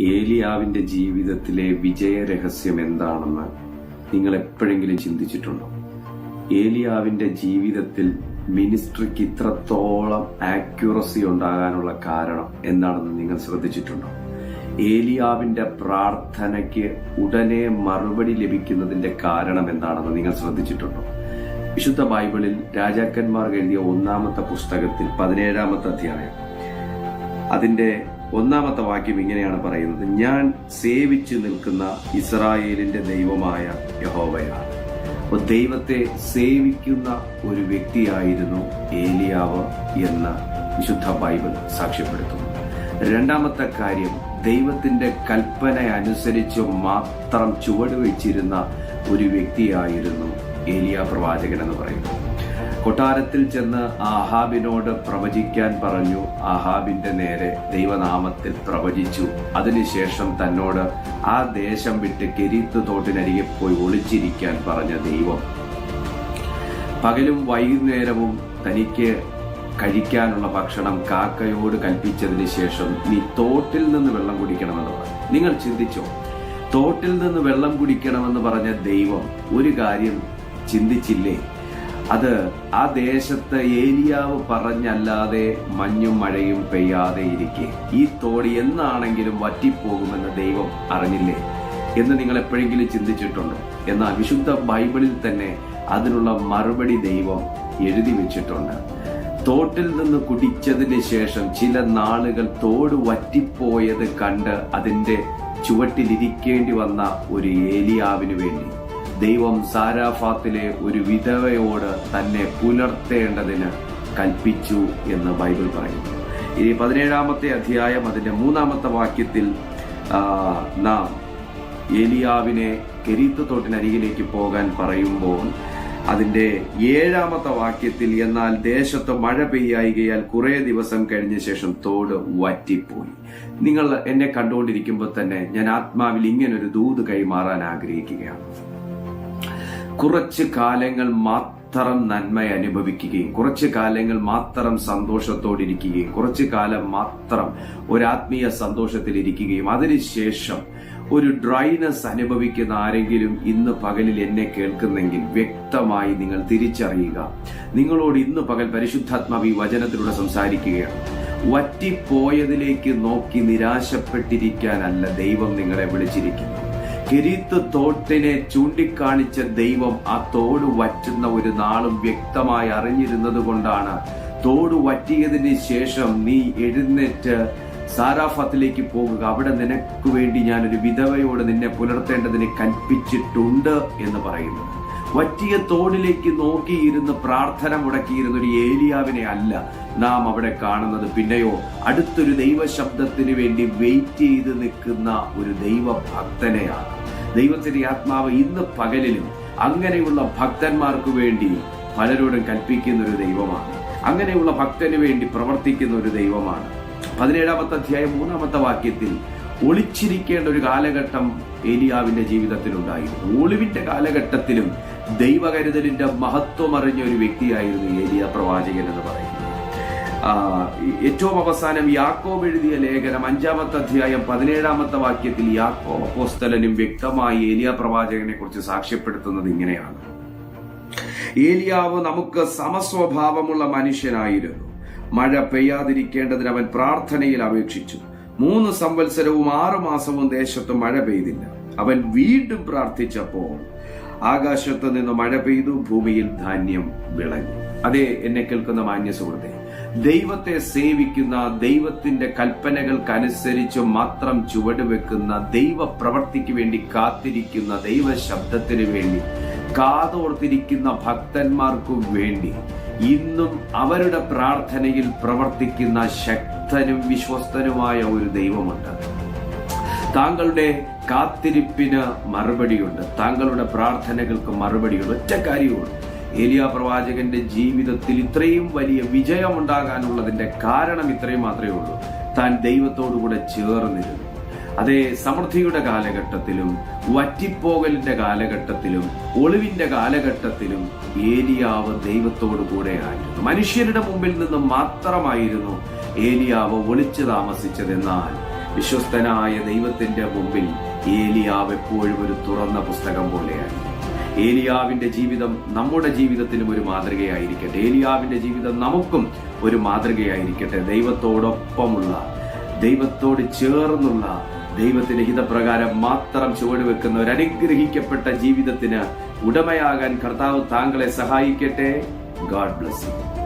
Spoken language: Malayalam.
ഏലിയാവിന്റെ ജീവിതത്തിലെ വിജയരഹസ്യം എന്താണെന്ന് നിങ്ങൾ എപ്പോഴെങ്കിലും ചിന്തിച്ചിട്ടുണ്ടോ? ഏലിയാവിന്റെ ജീവിതത്തിൽ മിനിസ്ട്രിക്ക് ഇത്രത്തോളം ആക്യുറസി ഉണ്ടാകാനുള്ള കാരണം എന്താണെന്ന് നിങ്ങൾ ശ്രദ്ധിച്ചിട്ടുണ്ടോ? ഏലിയാവിന്റെ പ്രാർത്ഥനയ്ക്ക് ഉടനെ മറുപടി ലഭിക്കുന്നതിന്റെ കാരണം എന്താണെന്ന് നിങ്ങൾ ശ്രദ്ധിച്ചിട്ടുണ്ടോ? വിശുദ്ധ ബൈബിളിൽ രാജാക്കന്മാർ എഴുതിയ ഒന്നാമത്തെ പുസ്തകത്തിൽ പതിനേഴാമത്തെ അധ്യായം അതിന്റെ ഒന്നാമത്തെ വാക്യം ഇങ്ങനെയാണ് പറയുന്നത്. ഞാൻ സേവിച്ചു നിൽക്കുന്ന ഇസ്രായേലിന്റെ ദൈവമായ യഹോവയാണ്. അപ്പോൾ ദൈവത്തെ സേവിക്കുന്ന ഒരു വ്യക്തിയായിരുന്നു ഏലിയാവ് എന്ന് വിശുദ്ധ ബൈബിൾ സാക്ഷ്യപ്പെടുത്തുന്നു. രണ്ടാമത്തെ കാര്യം ദൈവത്തിന്റെ കൽപ്പന അനുസരിച്ച് മാത്രം ചുവടുവെച്ചിരുന്ന ഒരു വ്യക്തിയായിരുന്നു ഏലിയ പ്രവാചകൻ എന്ന് പറയുന്നത്. കൊട്ടാരത്തിൽ ചെന്ന് ആഹാബിനോട് പ്രവചിക്കാൻ പറഞ്ഞു. ആഹാബിന്റെ നേരെ ദൈവനാമത്തിൽ പ്രവചിച്ചു. അതിനുശേഷം തന്നോട് ആ ദേശം വിട്ട് കെരീത്ത് തോട്ടിനരികെ പോയി ഒളിച്ചിരിക്കാൻ പറഞ്ഞ ദൈവം. പകലും വൈകുന്നേരവും തനിക്ക് കഴിക്കാനുള്ള ഭക്ഷണം കാക്കയോട് കൽപ്പിച്ചതിന് ശേഷം നീ തോട്ടിൽ നിന്ന് വെള്ളം കുടിക്കണമെന്ന് പറഞ്ഞു. നിങ്ങൾ ചിന്തിച്ചോ? തോട്ടിൽ നിന്ന് വെള്ളം കുടിക്കണമെന്ന് പറഞ്ഞ ദൈവം ഒരു കാര്യം ചിന്തിച്ചില്ലേ? അത് ആ ദേശത്ത് ഏലിയാവ് പറഞ്ഞല്ലാതെ മഞ്ഞും മഴയും പെയ്യാതെ ഇരിക്കെ. ഈ തോടി എന്നാണെങ്കിലും വറ്റിപ്പോകുമെന്ന് ദൈവം അറിഞ്ഞില്ലേ? എന്ന് നിങ്ങൾ എപ്പോഴെങ്കിലും ചിന്തിച്ചിട്ടുണ്ടോ? എന്നാൽ വിശുദ്ധ ബൈബിളിൽ തന്നെ അതിനുള്ള മറുപടി ദൈവം എഴുതി വെച്ചിട്ടുണ്ട്. തോട്ടിൽ നിന്ന് കുടിച്ചതിന് ശേഷം ചില നാളുകൾ തോട് വറ്റിപ്പോയത് കണ്ട് അതിന്റെ ചുവട്ടിലിരിക്കേണ്ടി വന്ന ഒരു ഏലിയാവിന് വേണ്ടി. ദൈവം സാരാഫാത്തിലെ ഒരു വിധവയോട് തന്നെ പുലർത്തേണ്ടതിന് കൽപ്പിച്ചു എന്ന് ബൈബിൾ പറയുന്നു. ഇനി പതിനേഴാമത്തെ അധ്യായം അതിന്റെ മൂന്നാമത്തെ വാക്യത്തിൽ നാം ഏലിയാവിനെ കെരീത്ത് തോട്ടിനരികിലേക്ക് പോകാൻ പറയുമ്പോൾ അതിന്റെ ഏഴാമത്തെ വാക്യത്തിൽ എന്നാൽ ദേശത്ത് മഴ പെയ്യായികയാൽ കുറേ ദിവസം കഴിഞ്ഞ ശേഷം തോട് വറ്റിപ്പോയി. നിങ്ങൾ എന്നെ കണ്ടുകൊണ്ടിരിക്കുമ്പോൾ തന്നെ ഞാൻ ആത്മാവിൽ ഇങ്ങനൊരു ദൂത് കൈമാറാൻ ആഗ്രഹിക്കുകയാണ്. കുറച്ച് കാലങ്ങൾ മാത്രം നന്മ അനുഭവിക്കുകയും കുറച്ച് കാലങ്ങൾ മാത്രം സന്തോഷത്തോടിരിക്കുകയും കുറച്ച് കാലം മാത്രം ഒരു ആത്മീയ സന്തോഷത്തിൽ ഇരിക്കുകയും അതിനുശേഷം ഒരു ഡ്രൈനസ് അനുഭവിക്കുന്ന ആരെങ്കിലും ഇന്ന് പകലിൽ എന്നെ കേൾക്കുന്നെങ്കിൽ വ്യക്തമായി നിങ്ങൾ തിരിച്ചറിയുക. നിങ്ങളോട് ഇന്ന് പകൽ പരിശുദ്ധാത്മാവ് ഈ വചനത്തിലൂടെ സംസാരിക്കുകയാണ്. വറ്റിപ്പോയതിലേക്ക് നോക്കി നിരാശപ്പെട്ടിരിക്കാനല്ല ദൈവം നിങ്ങളെ വിളിച്ചിരിക്കുന്നത്. കിരീത്ത് തോട്ടിനെ ചൂണ്ടിക്കാണിച്ച ദൈവം ആ തോട് വറ്റുന്ന ഒരു നാളും വ്യക്തമായി അറിഞ്ഞിരുന്നത് കൊണ്ടാണ് തോട് വറ്റിയതിന് ശേഷം നീ എഴുന്നേറ്റ് സാരാഫത്തിലേക്ക് പോകുക. അവിടെ നിനക്ക് വേണ്ടി ഞാൻ ഒരു വിധവയോട് നിന്നെ പുലർത്തേണ്ടതിന് കൽപ്പിച്ചിട്ടുണ്ട് എന്ന് പറയുന്നു. വറ്റിയ തോടിലേക്ക് നോക്കിയിരുന്ന് പ്രാർത്ഥന മുടക്കിയിരുന്ന ഒരു ഏലിയാവിനെ അല്ല നാം അവിടെ കാണുന്നത്. പിന്നെയോ അടുത്തൊരു ദൈവശബ്ദത്തിന് വേണ്ടി വെയിറ്റ് ചെയ്ത് നിൽക്കുന്ന ഒരു ദൈവഭക്തനെയാണ്. ദൈവത്തിന്റെ ആത്മാവ് ഇന്ന് പകലിലും അങ്ങനെയുള്ള ഭക്തന്മാർക്ക് വേണ്ടി പലരോടും കൽപ്പിക്കുന്ന ഒരു ദൈവമാണ്. അങ്ങനെയുള്ള ഭക്തന് വേണ്ടി പ്രവർത്തിക്കുന്ന ഒരു ദൈവമാണ്. പതിനേഴാമത്തെ അധ്യായം മൂന്നാമത്തെ വാക്യത്തിൽ ഒളിച്ചിരിക്കേണ്ട ഒരു കാലഘട്ടം ഏലിയാവിന്റെ ജീവിതത്തിലുണ്ടായിരുന്നു ഒളിവിന്റെ കാലഘട്ടത്തിലും ദൈവകരുതലിന്റെ മഹത്വം അറിഞ്ഞ ഒരു വ്യക്തിയായിരുന്നു ഏലിയ പ്രവാചകൻ എന്ന് പറയുന്നത്. ഏറ്റവും അവസാനം യാക്കോബ് എഴുതിയ ലേഖനം അഞ്ചാമത്തെ അധ്യായം പതിനേഴാമത്തെ വാക്യത്തിൽ യാക്കോബ് അപ്പോസ്തലനും വ്യക്തമായി ഏലിയ പ്രവാചകനെ കുറിച്ച് സാക്ഷ്യപ്പെടുത്തുന്നത് ഇങ്ങനെയാണ്. ഏലിയാവ് നമുക്ക് സമസ്വഭാവമുള്ള മനുഷ്യനായിരുന്നു. മഴ പെയ്യാതിരിക്കേണ്ടതിന് അവൻ പ്രാർത്ഥനയിൽ അപേക്ഷിച്ചു. മൂന്ന് സംവത്സരവും ആറു മാസവും ദേശത്ത് മഴ പെയ്തില്ല. അവൻ വീണ്ടും പ്രാർത്ഥിച്ചപ്പോൾ ആകാശത്ത് നിന്ന് മഴ പെയ്തു ഭൂമിയിൽ ധാന്യം വിളഞ്ഞു. അതെ എന്നെ കേൾക്കുന്ന മാന്യ സുഹൃത്തെ ദൈവത്തെ സേവിക്കുന്ന ദൈവത്തിന്റെ കൽപ്പനകൾക്കനുസരിച്ച് മാത്രം ചുവടുവെക്കുന്ന ദൈവ പ്രവർത്തിക്ക് വേണ്ടി കാത്തിരിക്കുന്ന ദൈവ ശബ്ദത്തിന് വേണ്ടി കാതോർത്തിരിക്കുന്ന ഭക്തന്മാർക്കു വേണ്ടി ഇന്നും അവരുടെ പ്രാർത്ഥനയിൽ പ്രവർത്തിക്കുന്ന ശക്തനും വിശ്വസ്തനുമായ ഒരു ദൈവമുണ്ട്. താങ്കളുടെ കാത്തിരിപ്പിന് മറുപടിയുണ്ട്. താങ്കളുടെ പ്രാർത്ഥനകൾക്ക് മറുപടിയുണ്ട്. ഒറ്റ കാര്യമുള്ളൂ ഏലിയ പ്രവാചകന്റെ ജീവിതത്തിൽ ഇത്രയും വലിയ വിജയമുണ്ടാകാനുള്ളതിന്റെ കാരണം ഇത്രയും മാത്രമേ ഉള്ളൂ. താൻ ദൈവത്തോടുകൂടെ ചേർന്നിരുന്നു. അതേ സമൃദ്ധിയുടെ കാലഘട്ടത്തിലും വറ്റിപ്പോകലിന്റെ കാലഘട്ടത്തിലും ഒളിവിന്റെ കാലഘട്ടത്തിലും ഏലിയാവ് ദൈവത്തോടു കൂടെ ആയിരുന്നു. മനുഷ്യരുടെ മുമ്പിൽ നിന്ന് മാത്രമായിരുന്നു ഏലിയാവ് ഒളിച്ചു താമസിച്ചതെന്നാൽ വിശ്വസ്തനായ ദൈവത്തിന്റെ മുമ്പിൽ ഏലിയാവ് എപ്പോഴും ഒരു തുറന്ന പുസ്തകം പോലെയാണ് ഏലിയാവിന്റെ ജീവിതം നമ്മുടെ ജീവിതത്തിനും ഒരു മാതൃകയായിരിക്കട്ടെ. ഏലിയാവിന്റെ ജീവിതം നമുക്കും ഒരു മാതൃകയായിരിക്കട്ടെ. ദൈവത്തോടൊപ്പമുള്ള ദൈവത്തോട് ചേർന്നുള്ള ദൈവത്തിന്റെ ഹിതപ്രകാരം മാത്രം ചുവടുവെക്കുന്ന ഒരു അനുഗ്രഹിക്കപ്പെട്ട ജീവിതത്തിന് ഉടമയാകാൻ കർത്താവ് താങ്കളെ സഹായിക്കട്ടെ. God bless you